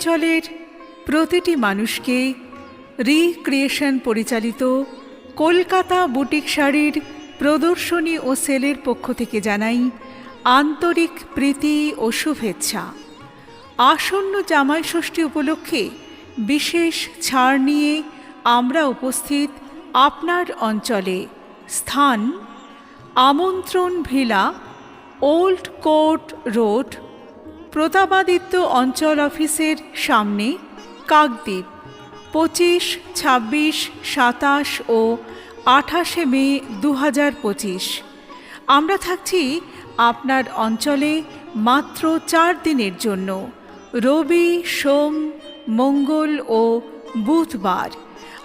অঞ্চলের প্রতিটি মানুষকে রিক্রিয়েশন পরিচালিত কলকাতা বুটিক শাড়ির প্রদর্শনী ও সেলের পক্ষ থেকে জানাই আন্তরিক প্রীতি ও শুভেচ্ছা। আসন্ন জামাই ষষ্ঠী উপলক্ষে বিশেষ ছাড় নিয়ে আমরা উপস্থিত আপনার অঞ্চলে স্থান Amantran villa old court road Pratapaditya অঞ্চল অফিসের সামনে কাকদ্বীপ। পঁচিশ, ছাব্বিশ, সাতাশ ও আঠাশে মে দু হাজার পঁচিশ। আমরা থাকছি আপনার অঞ্চলে মাত্র চার দিনের জন্য। রবি, সোম, মঙ্গল ও বুধবার।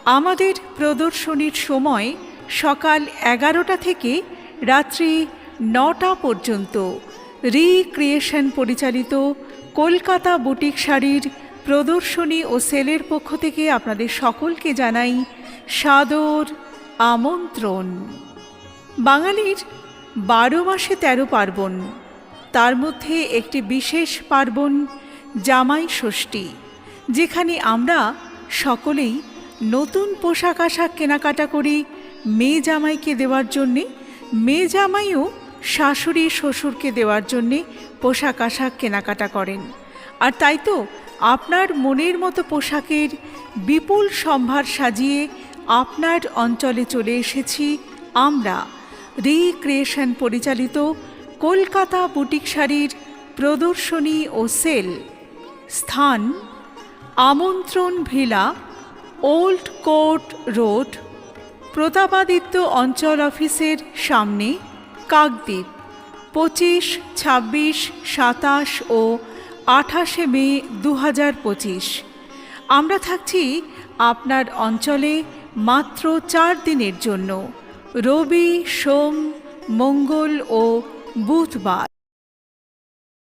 আমাদের প্রদর্শনীর সময় সকাল এগারোটা থেকে রাত্রি নটা পর্যন্ত। রিক্রিয়েশন পরিচালিত কলকাতা বুটিক শাড়ির প্রদর্শনী ও সেলের পক্ষ থেকে আপনাদের সকলকে জানাই সাদর আমন্ত্রণ। বাঙালির বারো মাসে তেরো পার্বণ, তার মধ্যে একটি বিশেষ পার্বণ জামাই ষষ্ঠী, যেখানে আমরা সকলেই নতুন পোশাক আশাক কেনাকাটা করি মেয়ে জামাইকে দেওয়ার জন্যে, মেয়ে জামাইও শাশুড়ি শ্বশুরকে দেওয়ার জন্যে পোশাক আশাক কেনাকাটা করেন। আর তাই তো আপনার মনের মতো পোশাকের বিপুল সম্ভার সাজিয়ে আপনার অঞ্চলে চলে এসেছি আমরা। রিক্রিয়েশন পরিচালিত কলকাতা বুটিক শাড়ির প্রদর্শনী ও সেল। স্থান Amantran villa, old court road, Pratapaditya অঞ্চল অফিসের সামনে। কাকদ্বীপ, পঁচিশ, ছাব্বিশ, সাতাশ ও আঠাশে মে দু হাজার পঁচিশ। আমরা থাকছি আপনার অঞ্চলে মাত্র চার দিনের জন্য। রবি, সোম, মঙ্গল ও বুধবার।